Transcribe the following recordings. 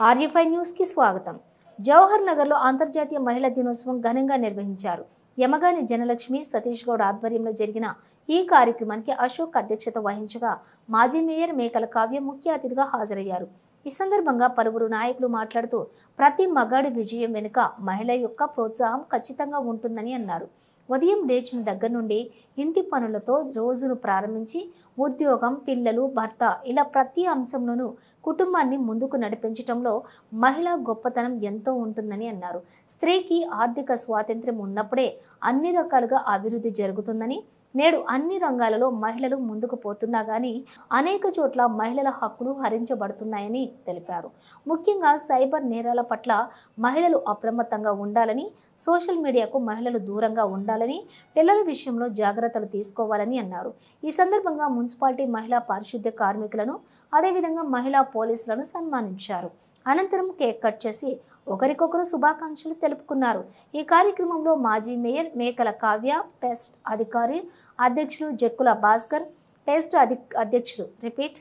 ఆర్యఫై న్యూస్కి స్వాగతం. జవహర్ నగర్లో అంతర్జాతీయ మహిళా దినోత్సవం ఘనంగా నిర్వహించారు. యమగాని జనలక్ష్మి సతీష్ గౌడ్ ఆధ్వర్యంలో జరిగిన ఈ కార్యక్రమానికి అశోక్ అధ్యక్షత వహించగా మాజీ మేయర్ మేకల కావ్య ముఖ్య అతిథిగా హాజరయ్యారు. ఈ సందర్భంగా పలువురు నాయకులు మాట్లాడుతూ ప్రతి మగాడి విజయం వెనుక మహిళ యొక్క ప్రోత్సాహం ఖచ్చితంగా ఉంటుందని అన్నారు. ఉదయం లేచిన దగ్గర నుండి ఇంటి పనులతో రోజును ప్రారంభించి ఉద్యోగం పిల్లలు భర్త ఇలా ప్రతి అంశంలోనూ కుటుంబాన్ని ముందుకు నడిపించటంలో మహిళా గొప్పతనం ఎంతో ఉంటుందని అన్నారు. స్త్రీకి ఆర్థిక స్వాతంత్ర్యం ఉన్నప్పుడే అన్ని రకాలుగా అభివృద్ధి జరుగుతుందని నేడు అన్ని రంగాలలో మహిళలు ముందుకు పోతున్నా కానీ అనేక చోట్ల మహిళల హక్కులు హరించబడుతున్నాయని తెలిపారు. ముఖ్యంగా సైబర్ నేరాల పట్ల మహిళలు అప్రమత్తంగా ఉండాలని సోషల్ మీడియాకు మహిళలు దూరంగా ఉండాలని పిల్లల విషయంలో జాగ్రత్తలు తీసుకోవాలని అన్నారు. ఈ సందర్భంగా మున్సిపాలిటీ మహిళా పారిశుద్ధ్య కార్మికులను అదేవిధంగా మహిళా పోలీసులను సన్మానించారు. అనంతరం కేక్ కట్ చేసి ఒకరికొకరు శుభాకాంక్షలు తెలుపుకున్నారు. ఈ కార్యక్రమంలో మాజీ మేయర్ మేకల కావ్య పెస్ట్ అధికారి అధ్యక్షులు జక్కుల భాస్కర్ పెస్ట్ అధి అధ్యక్షులు రిపీట్.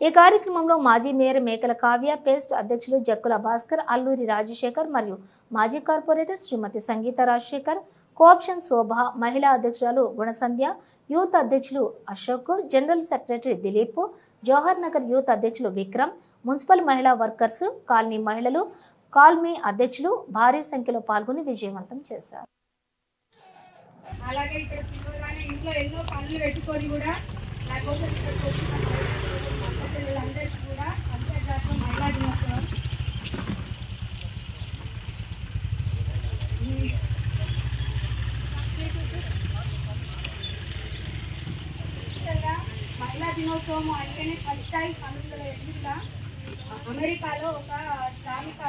ఈ కార్యక్రమంలో మాజీ మేయర్ మేకల కావ్య పేస్ట్ అధ్యక్షులు జక్కుల భాస్కర్ అల్లూరి రాజశేఖర్ మరియు మాజీ కార్పొరేటర్ శ్రీమతి సంగీత రాజశేఖర్ కోఆప్షన్ శోభ మహిళా అధ్యక్షురాలు గుణసంధ్య యూత్ అధ్యక్షులు Ashok general secretary Dileep Jawahar Nagar youth అధ్యక్షులు విక్రమ్ మున్సిపల్ మహిళా వర్కర్స్ కాలనీ మహిళలు కాల్మీ అధ్యక్షులు భారీ సంఖ్యలో పాల్గొని విజయవంతం చేశారు. అలాగే ఇక్కడ ఇంట్లో ఎన్నో పనులు పెట్టుకొని కూడా నా కోసం ఇక్కడికి పిల్లలందరికీ కూడా అంతర్జాతీయ మహిళా దినోత్సవం ఈ- ముఖ్యంగా మహిళా దినోత్సవం అంటేనే ఫస్ట్ టైం పంతొమ్మిది వందల ఎనిమిదిలో అమెరికాలో ఒక శ్రామిక